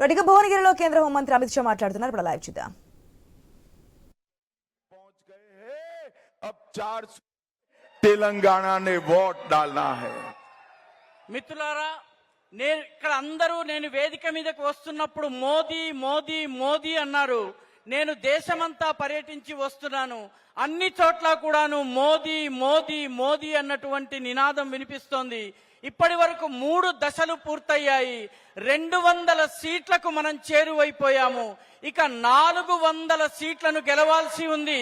రెడ్డిగా భువనగిరిలో కేంద్ర హోంమంత్రి అమిత్ షా మాట్లాడుతున్నారు. ఇప్పుడు లైవ్ చూద్దాం. తెలంగాణ మిత్రులారా నేను ఇక్కడ అందరూ నేను వేదిక మీదకు వస్తున్నప్పుడు మోదీ మోదీ మోదీ అన్నారు. నేను దేశమంతా పర్యటించి వస్తున్నాను. అన్ని చోట్ల కూడాను మోదీ మోదీ మోదీ అన్నటువంటి నినాదం వినిపిస్తోంది. ఇప్పటి వరకు మూడు దశలు పూర్తయ్యాయి రెండు వందల సీట్లకు మనం చేరువైపోయాము ఇక నాలుగు వందల సీట్లను గెలవాల్సి ఉంది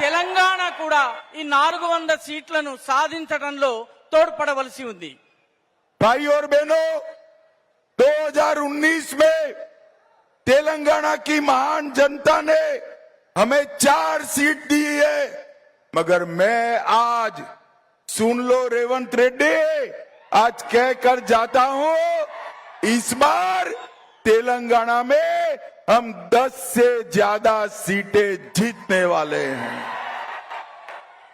తెలంగాణ కూడా ఈ నాలుగు వంద సీట్లను సాధించడంలో తోడ్పడవలసి ఉంది भाई और बहनों 2019 में तेलंगाना की महान जनता ने हमें चार सीट दी है मगर मैं आज सुन लो रेवंत रेड्डी आज कहकर जाता हूं इस बार तेलंगाना में हम 10 से ज्यादा सीटें जीतने वाले हैं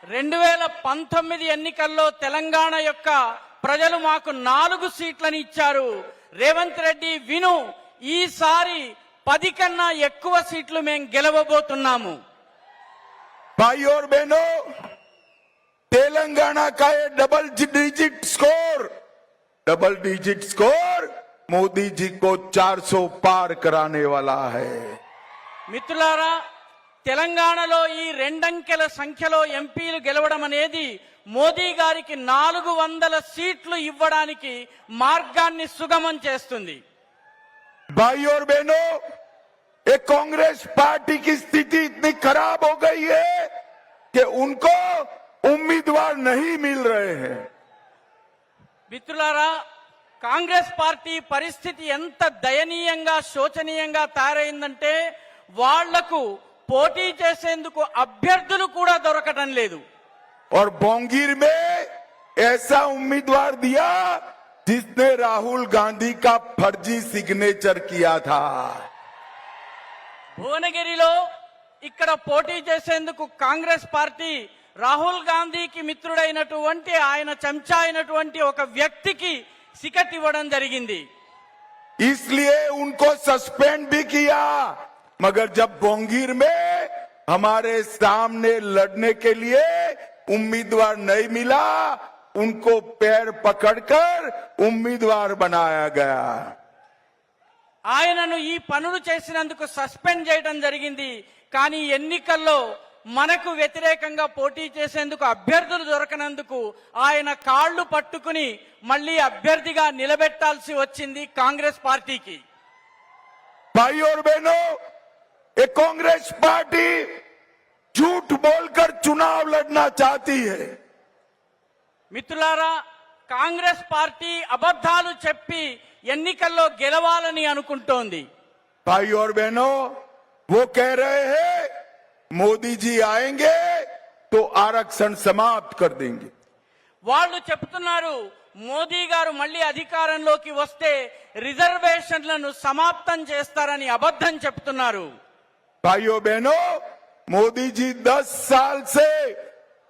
రెండు వేల పంతొమ్మిది ఎన్నికల్లో తెలంగాణ యొక్క ప్రజలు మాకు నాలుగు సీట్లను ఇచ్చారు రేవంత్ రెడ్డి విను ఈసారి పది కన్నా ఎక్కువ సీట్లు మేము గెలవబోతున్నాము भाई और बहनों तेलंगाना का ये double digit score double digit score Modi ji को 400 पार कराने वाला है మిత్రులారా తెలంగాణలో ఈ రెండంకెల సంఖ్యలో ఎంపీలు గెలవడం అనేది మోదీ గారికి నాలుగు వందల సీట్లు ఇవ్వడానికి మార్గాన్ని సుగమం చేస్తుంది भाई और बहनों ये कांग्रेस पार्टी की स्थिति इतनी खराब हो गई है कि उनको उम्मीदवार नहीं मिल रहे हैं మిత్రులారా కాంగ్రెస్ పార్టీ పరిస్థితి ఎంత దయనీయంగా శోచనీయంగా తయారైందంటే వాళ్లకు పోటీ చేసేందుకు అభ్యర్థులు కూడా దొరకటం లేదు और बोंगीर में ऐसा उम्मीदवार दिया जिसने राहुल गांधी का फर्जी सिग्नेचर किया था భువనగిరిలో ఇక్కడ పోటీ చేసేందుకు కాంగ్రెస్ పార్టీ రాహుల్ గాంధీకి మిత్రుడైనటువంటి ఆయన చెంచా అయినటువంటి ఒక వ్యక్తికి సికట్ ఇవ్వడం జరిగింది इसलिए उनको सस्पेंड भी किया मगर जब बोंगीर में हमारे सामने लड़ने के लिए उम्मीदवार नहीं मिला उनको पैर पकड़कर उम्मीदवार बनाया गया ఆయనను ఈ పనులు చేసినందుకు సస్పెండ్ చేయడం జరిగింది కానీ ఎన్నికల్లో మనకు వ్యతిరేకంగా పోటీ చేసేందుకు అభ్యర్థులు దొరకనందుకు ఆయన కాళ్లు పట్టుకుని మళ్ళీ అభ్యర్థిగా నిలబెట్టాల్సి వచ్చింది కాంగ్రెస్ పార్టీకి भाई और बहनों ये कांग्रेस पार्टी झूठ बोलकर चुनाव लड़ना चाहती है మిత్రులారా కాంగ్రెస్ పార్టీ అబద్ధాలు చెప్పి ఎన్నికల్లో గెలవాలని అనుకుంటోంది भाई और बहनों वो कह रहे हैं मोदी जी आएंगे तो आरक्षण समाप्त कर देंगे వాళ్ళు చెప్తున్నారు మోదీ గారు మళ్ళీ అధికారంలోకి వస్తే రిజర్వేషన్లను సమాప్తం చేస్తారని అబద్ధం చెప్తున్నారు भाइयों बहनों मोदी जी 10 साल से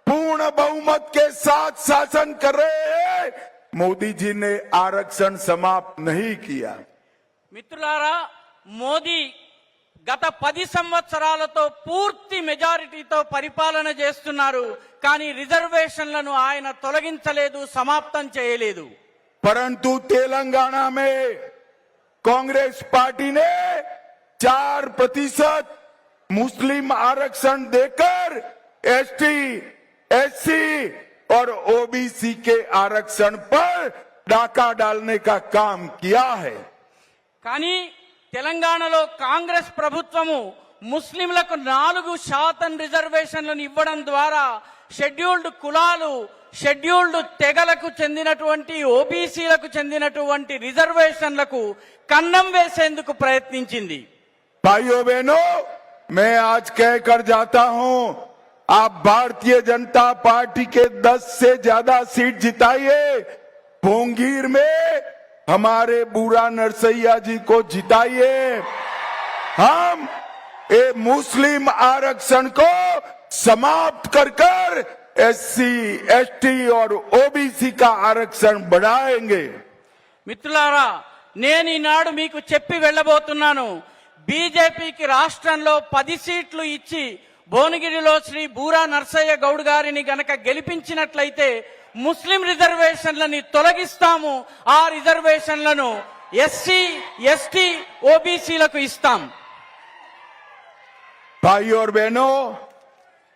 पूर्ण बहुमत के साथ शासन कर रहे हैं मोदी जी ने आरक्षण समाप्त नहीं किया మిత్రులారా మోదీ గత పది సంవత్సరాలతో పూర్తి మెజారిటీతో పరిపాలన చేస్తున్నారు కానీ రిజర్వేషన్లను ఆయన తొలగించలేదు సమాప్తం చేయలేదు परंतु तेलंगाना में कांग्रेस पार्टी ने चार प्रतिशत मुस्लिम आरक्षण देकर एसटी, एससी और ओबीसी के आरक्षण पर डाका डालने का काम किया है కానీ తెలంగాణలో కాంగ్రెస్ ప్రభుత్వము ముస్లింలకు నాలుగు శాతం రిజర్వేషన్లను ఇవ్వడం ద్వారా షెడ్యూల్డ్ కులాలు షెడ్యూల్డ్ తెగలకు చెందినటువంటి ఓబీసీలకు చెందినటువంటి రిజర్వేషన్లకు కన్నం వేసేందుకు ప్రయత్నించింది भाइयों बहनों मैं आज कहकर जाता हूं आप भारतीय जनता पार्टी के 10 से ज्यादा सीट जिताइए भोंगीर में हमारे बूढ़ा नरसैया जी को जिताइए हम ये मुस्लिम आरक्षण को समाप्त कर कर एससी, एसटी और ओबीसी का आरक्षण बढ़ाएंगे మిత్రులారా నేను ఈనాడు మీకు చెప్పి వెళ్ళబోతున్నాను బీజేపీకి రాష్ట్రంలో పది సీట్లు ఇచ్చి భువనగిరిలో శ్రీ బూరా నర్సయ్య గౌడ్ గారిని గనక గెలిపించినట్లయితే ముస్లిం రిజర్వేషన్లని తొలగిస్తాము ఆ రిజర్వేషన్లను ఎస్సీ ఎస్టీ ఓబీసీలకు ఇస్తాం भाई और बहनों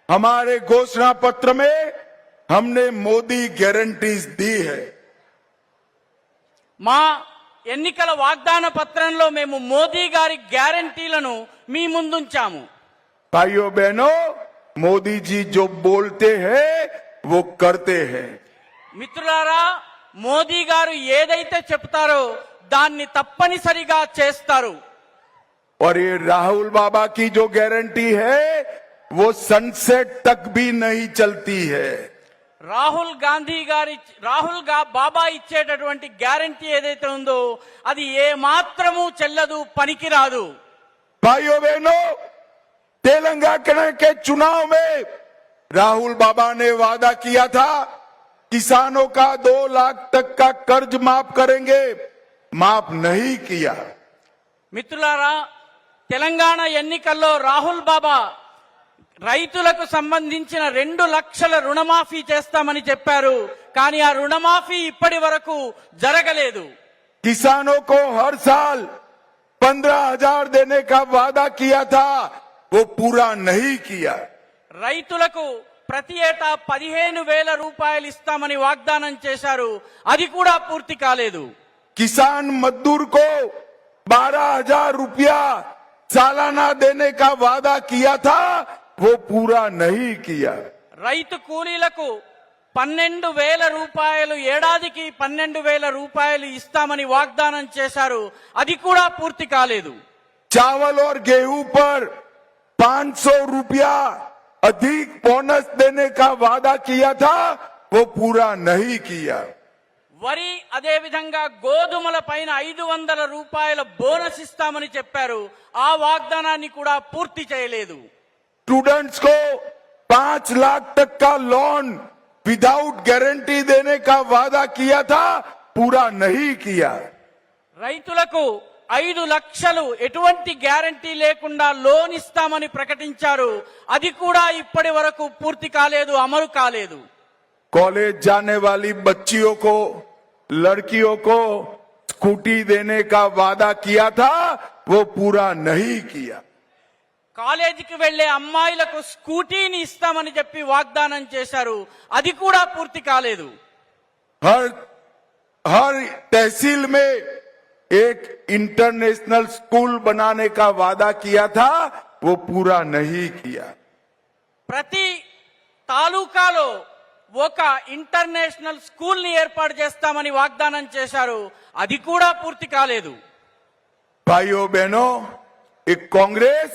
हमारे घोषणा पत्र में हमने मोदी गारंटीज दी है మా ఎన్నికల వాగ్దాన పత్రంలో మేము మోదీ గారి గ్యారంటీలను మీ ముందుంచాము भाइयों बहनों मोदी जी जो बोलते हैं वो करते हैं మిత్రులారా మోదీ గారు ఏదైతే చెప్తారో దాన్ని తప్పనిసరిగా చేస్తారు और ये राहुल बाबा की जो गारंटी है वो सनसेट तक भी नहीं चलती है రాహుల్ గాంధీ గారి రాహుల్ గా బాబా ఇచ్చేటటువంటి గ్యారంటీ ఏదైతే ఉందో అది ఏ మాత్రము చెల్లదు పనికిరాదు भाइयों बहनों तेलंगाना के चुनाव में राहुल बाबा ने वादा किया था किसानों का दो लाख तक का कर्ज माफ करेंगे माफ नहीं किया మిత్రులారా తెలంగాణ ఎన్నికల్లో రాహుల్ బాబా రైతులకు సంబంధించిన రెండు లక్షల రుణమాఫీ చేస్తామని చెప్పారు కానీ ఆ రుణమాఫీ ఇప్పటి వరకు జరగలేదు किसानों को हर साल पंद्रह हजार देने का वादा किया था वो पूरा नहीं किया రైతులకు ప్రతి ఏటా పదిహేను వేల రూపాయలు ఇస్తామని వాగ్దానం చేశారు అది కూడా పూర్తి కాలేదు किसान मजदूर को बारह हजार रुपया सालाना देने का वादा किया था वो पूरा नहीं किया రైతు కూలీలకు పన్నెండు వేల రూపాయలు ఏడాదికి పన్నెండు వేల రూపాయలు ఇస్తామని వాగ్దానం చేశారు అది కూడా పూర్తి కాలేదు चावल और गेहूं पर 500 रुपया अधिक बोनस देने का वादा किया था वो पूरा नहीं किया వరి అదే విధంగా గోధుమల పైన ఐదు వందల రూపాయల బోనస్ ఇస్తామని చెప్పారు ఆ వాగ్దానాన్ని కూడా పూర్తి చేయలేదు स्टूडेंट्स को पांच लाख तक का लोन विदाउट गारंटी देने का वादा किया था पूरा नहीं किया రైతులకు ఐదు లక్షలు ఎటువంటి గ్యారంటీ లేకుండా లోన్ ఇస్తామని ప్రకటించారు అది కూడా ఇప్పటి వరకు పూర్తి కాలేదు అమలు కాలేదు कॉलेज जाने वाली बच्चियों को लड़कियों को स्कूटी देने का वादा किया था वो पूरा नहीं किया కాలేజీకి వెళ్లే అమ్మాయిలకు స్కూటీని ఇస్తామని చెప్పి వాగ్దానం చేశారు అది కూడా పూర్తి కాలేదు हर हर तहसील में एक इंटरनेशनल स्कूल बनाने का वादा किया था वो पूरा नहीं किया ప్రతి తాలూకాలో ఒక ఇంటర్నేషనల్ స్కూల్ ని ఏర్పాటు చేస్తామని వాగ్దానం చేశారు అది కూడా పూర్తి కాలేదు भाइयों बहनों एक कांग्रेस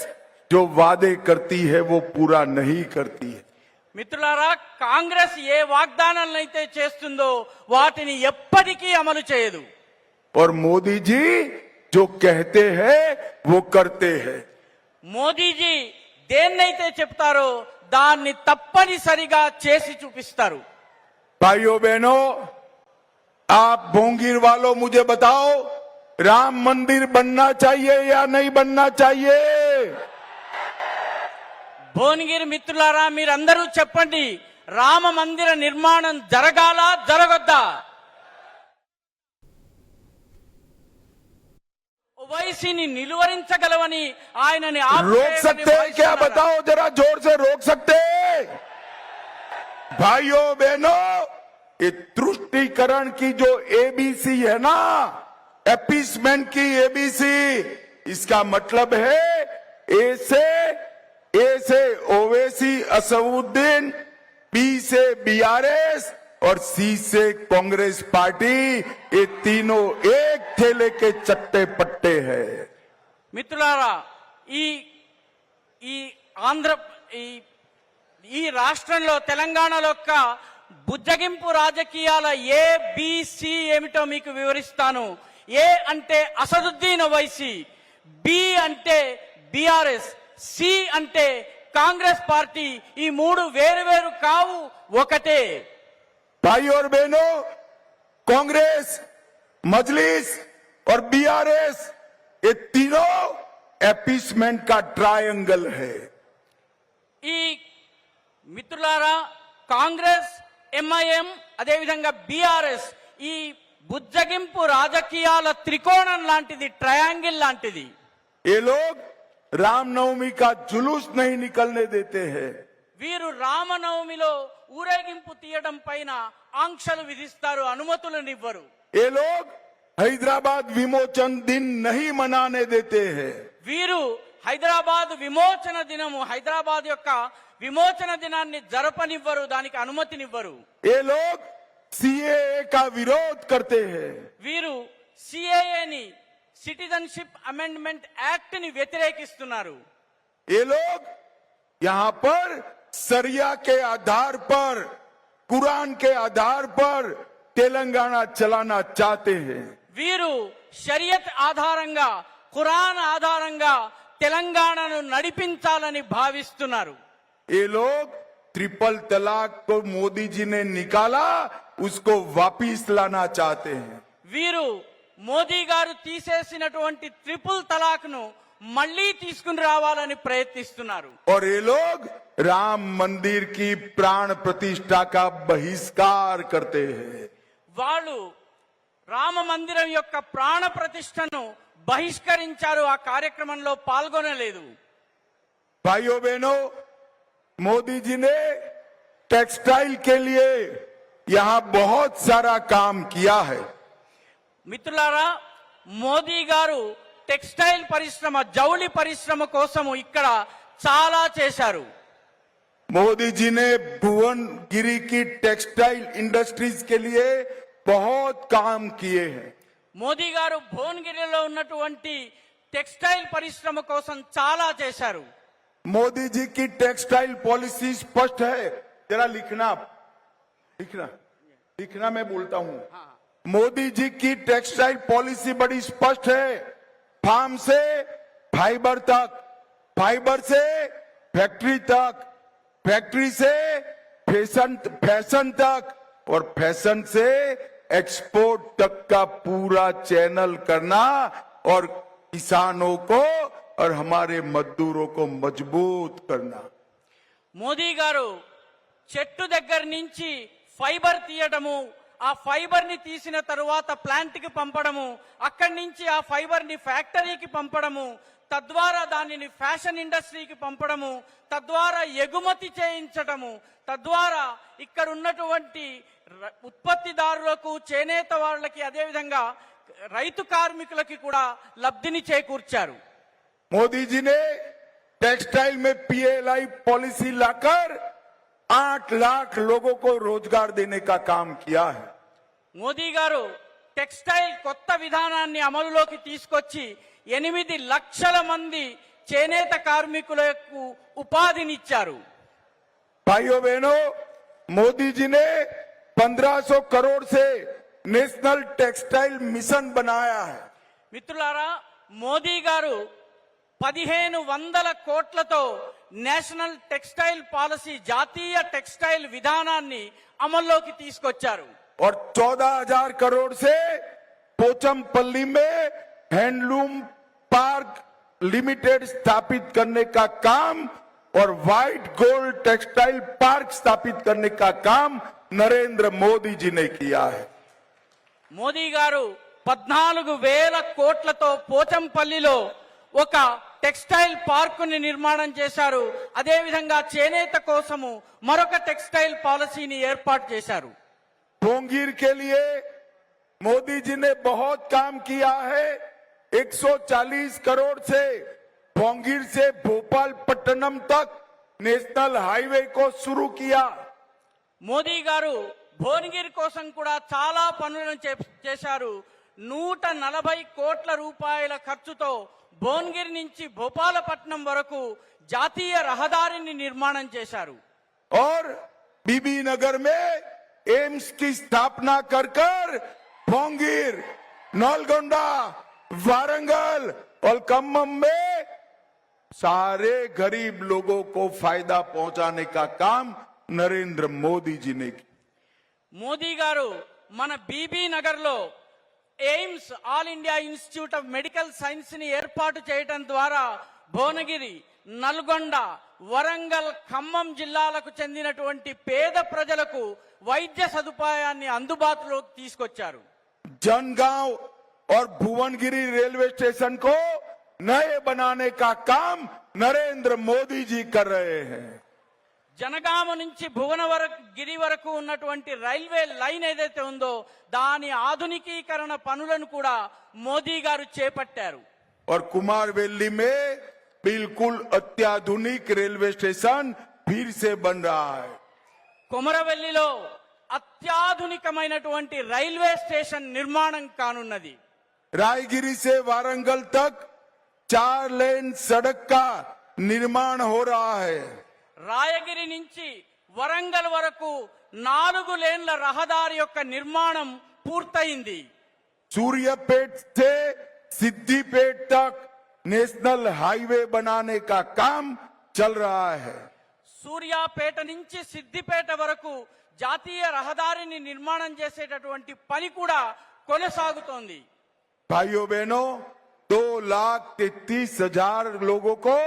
जो वादे करती है वो पूरा नहीं करती है మిత్రులారా కాంగ్రెస్ ఏ వాగ్దానాలనైతే చేస్తుందో వాటిని ఎప్పటికీ అమలు చేయదు और मोदी जी जो कहते हैं वो करते हैं మోదీజీ దేన్నైతే చెప్తారో దాన్ని తప్పనిసరిగా చేసి చూపిస్తారు भाइयों बहनों आप भोंगीर वालों मुझे बताओ राम मंदिर बनना चाहिए या नहीं बनना चाहिए భువనగిరి మిత్రులారా మీరందరూ చెప్పండి రామ మందిర నిర్మాణం జరగాల జరగొద్దా ఓవైసీని నిలువరించగలవని ఆయనని रोक ఆపేయమని सकते हैं क्या భావిస్తున్నారా? बताओ जरा जोर से रोक सकते हैं भाइयों बहनों ये तुष्टिकरण की जो एबीसी है ना एपीसमेंट की एबीसी इसका मतलब है ए से ए से ओवैसी असउद्दीन बी से बीआरएस और सी से कांग्रेस पार्टी ये तीनों एक थैले के चट्टे पट्टे हैं మిత్రులారా ఈ ఈ ఆంధ్ర ఈ ఈ రాష్ట్రంలో తెలంగాణలో యొక్క బుజ్జగింపు రాజకీయాల ఏ బిసి ఏమిటో మీకు వివరిస్తాను ఏ అంటే అసదుద్దీన్ ఓవైసీ బి అంటే బిఆర్ఎస్ సి అంటే కాంగ్రెస్ పార్టీ ఈ మూడు వేరు వేరు కావు ఒకటే भाई और बहनों कांग्रेस मजलिस और बीआरएस ये तीनों एपीसमेंट का ट्रायंगल है ఈ మిత్రులారా కాంగ్రెస్ ఎంఐఎం అదేవిధంగా బీఆర్ఎస్ ఈ బుజ్జగింపు రాజకీయాల త్రికోణం లాంటిది ట్రయాంగిల్ లాంటిది ये लोग रामनवमी का जुलूस नहीं निकलने देते हैं వీరు రామనవమిలో ఊరేగింపు తీయడం పైన ఆంక్షలు విధిస్తారు అనుమతులనివ్వరు. ఏ లోగ్ హైదరాబాద్ విమోచన దిన్ నహి మనానే దేతే హే. వీరు హైదరాబాద్ విమోచన దినము హైదరాబాద్ యొక్క విమోచన దినాన్ని జరపనివ్వరు దానికి అనుమతినివ్వరు. ఏ లోగ్ సిఏఏ కా విరోధ్ కర్తే హే. వీరు సిఏఏని సిటిజన్షిప్ అమెండ్మెంట్ యాక్ట్ని వ్యతిరేకిస్తున్నారు. ఏ లోగ్ యహాన్ పర్ सरिया के आधार पर कुरान के आधार पर तेलंगाना चलाना चाहते हैं వీరు షరియత్ ఆధారంగా ఖురాన్ ఆధారంగా తెలంగాణను నడిపించాలని భావిస్తున్నారు ये लोग ट्रिपल तलाक को मोदी जी ने निकाला उसको वापिस लाना चाहते हैं వీరు మోదీ గారు తీసేసినటువంటి ట్రిపుల్ తలాక్ ను మళ్లీ తీసుకుని రావాలని ప్రయత్నిస్తున్నారు और ये लोग राम मंदिर की प्राण प्रतिष्ठा का बहिष्कार करते हैं వాళ్ళు రామ మందిరం యొక్క ప్రాణ ప్రతిష్టను బహిష్కరించారు ఆ కార్యక్రమంలో పాల్గొనలేదు भाइयों बहनों मोदी जी ने टेक्सटाइल के लिए यहाँ बहुत सारा काम किया है మిత్రులారా మోదీ గారు టెక్స్టైల్ పరిశ్రమ జౌళి పరిశ్రమ కోసము ఇక్కడ చాలా చేశారు मोदी जी ने भुवनगिरी की टेक्सटाइल इंडस्ट्रीज के लिए बहुत काम किए हैं మోదీ గారు భువనగిరిలో ఉన్నటువంటి టెక్స్టైల్ పరిశ్రమ కోసం చాలా చేశారు मोदी जी की टेक्सटाइल पॉलिसी स्पष्ट है जरा लिखना लिखना लिखना मैं बोलता हूं मोदी जी की टेक्सटाइल पॉलिसी बड़ी स्पष्ट है फार्म से फाइबर तक फाइबर से फैक्ट्री तक फैक्ट्री से फैशन फैशन तक और फैशन से एक्सपोर्ट तक का पूरा चैनल करना और किसानों को और हमारे मजदूरों को मजबूत करना మోదీ గారు చెట్టు దగ్గర నుంచి ఫైబర్ తీయడము ఆ ఫైబర్ ని తీసిన తరువాత ప్లాంట్ కి పంపడము అక్కడి నుంచి ఆ ఫైబర్ ని ఫ్యాక్టరీకి పంపడము తద్వారా దానిని ఫ్యాషన్ ఇండస్ట్రీకి పంపడము తద్వారా ఎగుమతి చేయించటము తద్వారా ఇక్కడ ఉన్నటువంటి ర- ఉత్పత్తిదారులకు చేనేత వాళ్ళకి అదేవిధంగా రైతు కార్మికులకి కూడా లబ్ధిని చేకూర్చారు मोदी जी ने टेक्सटाइल में पीएलआई पॉलिसी लाकर आठ लाख लोगों को रोजगार देने का काम किया है మోదీ గారు టెక్స్టైల్ కొత్త విధానాన్ని అమలులోకి తీసుకొచ్చి ఎనిమిది లక్షల మంది చేనేత కార్మికులకు ఉపాధినిచ్చారు भाइयों बहनों मोदी जी ने 1500 करोड़ से नेशनल टेक्सटाइल मिशन बनाया है మిత్రులారా మోదీ గారు పదిహేను వందల కోట్లతో నేషనల్ టెక్స్టైల్ పాలసీ జాతీయ టెక్స్టైల్ విధానాన్ని అమల్లోకి తీసుకొచ్చారు और 14000 करोड़ से पोचमपल्ली में हैंडलूम पार्क लिमिटेड स्थापित करने का काम और व्हाइट गोल्ड टेक्सटाइल पार्क स्थापित करने का काम नरेंद्र मोदी जी ने किया है మోదీ గారు పద్నాలుగు వేల కోట్లతో పోచంపల్లిలో ఒక టెక్స్టైల్ పార్కుని నిర్మాణం చేశారు అదేవిధంగా చేనేత కోసము మరొక టెక్స్టైల్ పాలసీని ఏర్పాటు చేశారు भोंगीर के लिए मोदी जी ने बहुत काम किया है 140 करोड़ से भोंगीर से भोपाल पट्टनम तक नेशनल हाईवे को शुरू किया మోదీ గారు భువనగిరి కోసం కూడా చాలా పనులను చే- చేశారు నూట నలభై కోట్ల రూపాయల ఖర్చుతో భువనగిరి నుంచి భోపాలపట్నం వరకు జాతీయ రహదారిని నిర్మాణం చేశారు और बीबी नगर में एम्स की स्थापना कर कर भोंगीर नौलगोंडा वारंगल और खम्मम में सारे गरीब लोगों को फायदा पहुंचाने का काम नरेंद्र मोदी जी ने किया మోదీ గారు మన బీబీ నగర్ లో AIIMS all India institute of medical science ని ఏర్పాటు చేయటం ద్వారా భువనగిరి నల్గొండ వరంగల్ ఖమ్మం జిల్లాలకు చెందినటువంటి పేద ప్రజలకు వైద్య సదుపాయాన్ని అందుబాటులోకి తీసుకొచ్చారు जनगांव और भुवनगिरी रेलवे स्टेशन को नए बनाने का काम नरेंद्र मोदी जी कर रहे हैं జనగామ నుంచి భువన వరకు గిరి వరకు ఉన్నటువంటి రైల్వే లైన్ ఏదైతే ఉందో దాని ఆధునికీకరణ పనులను కూడా మోదీ గారు చేపట్టారు. కుమార్వెల్లి మే బిల్కుల్ అత్యాధునిక రైల్వే స్టేషన్ ఫిర్ సే బన్ కుమరవెల్లిలో అత్యాధునికమైనటువంటి రైల్వే స్టేషన్ నిర్మాణం కానున్నది. రాయగిరి సే వారంగల్ తక్ చార్ లేన్ సడక్ కా నిర్మాణ హో రహా రాయగిరి నుంచి వరంగల్ వరకు నాలుగు లేన్ల రహదారి యొక్క నిర్మాణం పూర్తయింది. సూర్యపేట్ సిద్ధిపేట్ తక్ నేషనల్ హైవే బనానే కామ్ చల్ సూర్యాపేట నుంచి సిద్దిపేట వరకు జాతీయ రహదారిని నిర్మాణం చేసేటటువంటి పని కూడా కొనసాగుతోంది. భాయో బేనో దో లాక్ తెత్రీస్ హజార్ లోగో కో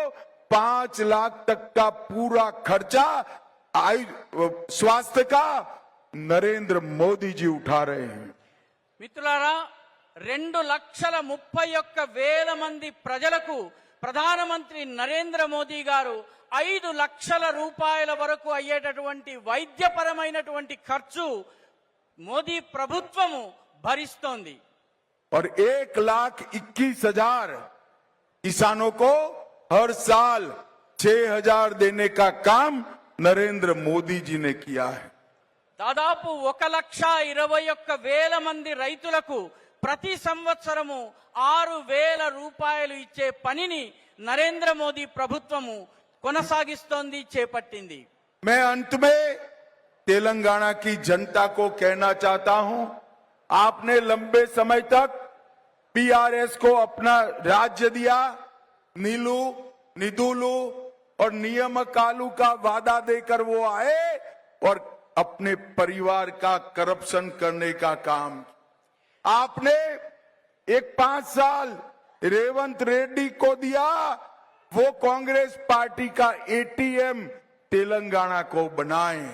पांच लाख तक का पूरा खर्चा आयु स्वास्थ्य का नरेंद्र मोदी जी उठा रहे हैं మిత్రులారా రెండు లక్షల ముప్పై ఒక్క వేల మంది ప్రజలకు ప్రధానమంత్రి నరేంద్ర మోదీ గారు ఐదు లక్షల రూపాయల వరకు అయ్యేటటువంటి వైద్యపరమైనటువంటి ఖర్చు మోదీ ప్రభుత్వము భరిస్తోంది और एक लाख इक्कीस हजार किसानों को हर साल छह हजार देने का काम नरेंद्र मोदी जी ने किया है దాదాపు ఒక లక్ష ఇరవై ఒక్క వేల మంది రైతులకు ప్రతి సంవత్సరము ఆరు వేల రూపాయలు ఇచ్చే పనిని నరేంద్ర మోదీ ప్రభుత్వము కొనసాగిస్తోంది చేపట్టింది मैं अंत में तेलंगाना की जनता को कहना चाहता हूं आपने लंबे समय तक पीआरएस को अपना राज्य दिया नीलू, निदुलू और नियम कालू का वादा देकर वो आए और अपने परिवार का करप्शन करने का काम आपने एक पाँच साल रेवंत रेड्डी को दिया, वो कांग्रेस पार्टी का एटीएम तेलंगाना को बनाए।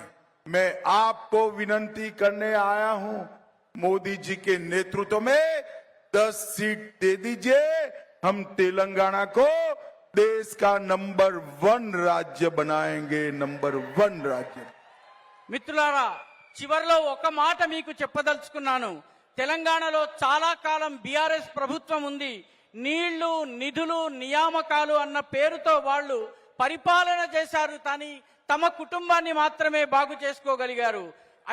मैं आपको विनंती करने आया हूँ, मोदी जी के नेतृत्व में दस सीट दे दीजिए हम तेलंगाना को देश का नंबर वन राज्य बनाएंगे नंबर वन राज्य మిత్రులారా చివరిలో ఒక మాట మీకు చెప్పదలుచుకున్నాను తెలంగాణలో చాలా కాలం బీఆర్ఎస్ ప్రభుత్వం ఉంది నీళ్లు నిధులు నియామకాలు అన్న పేరుతో వాళ్ళు పరిపాలన చేశారు కానీ తమ కుటుంబాన్ని మాత్రమే బాగు చేసుకోగలిగారు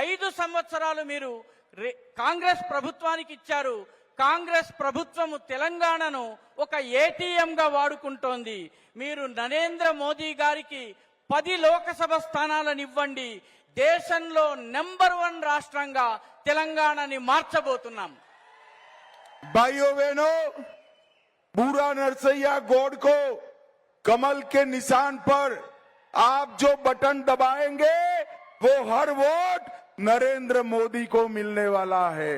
ఐదు సంవత్సరాలు మీరు రే- కాంగ్రెస్ ప్రభుత్వానికి ఇచ్చారు కాంగ్రెస్ ప్రభుత్వము తెలంగాణను ఒక ఏటీఎం గా వాడుకుంటోంది మీరు నరేంద్ర మోదీ గారికి పది లోకసభ స్థానాలను ఇవ్వండి దేశంలో నెంబర్ వన్ రాష్ట్రంగా తెలంగాణని మార్చబోతున్నాం भाइयों बहनों पूरा नरसैया गौड़ को कमल के निशान पर आप जो बटन दबाएंगे वो हर वोट नरेंद्र मोदी को मिलने वाला है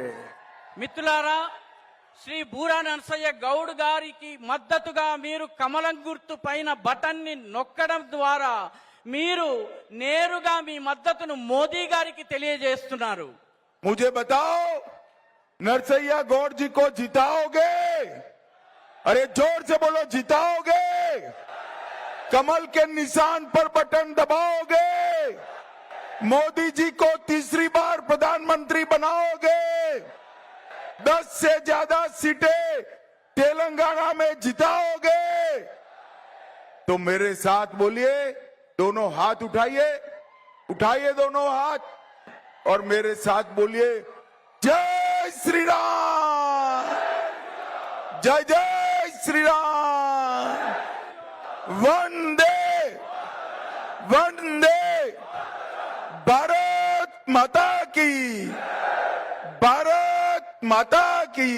మిత్రులారా శ్రీ బూరా నరసయ్య గౌడ్ గారికి మద్దతుగా మీరు కమలం గుర్తు పైన బటన్ని నొక్కడం ద్వారా మీరు నేరుగా మీ మద్దతును మోదీ గారికి తెలియజేస్తున్నారు. ముజే నర్సయ్య గౌడ్ కో అరే జోర్ బోలో జితావోగే కమల్ కే నిశాన్ పర్ బటన్ దబావోగే మోదీ జీ కో తీసరి బార్ ప్రధానమంత్రి బనావోగే 10 से ज़्यादा सीटें तेलंगाना में जिताओगे। तो मेरे साथ बोलिए, दोनों हाथ उठाइए उठाइए दोनों हाथ, और मेरे साथ बोलिए, जय श्री राम जय जय श्री राम वंदे वंदे, भारत माता की, भारत माता की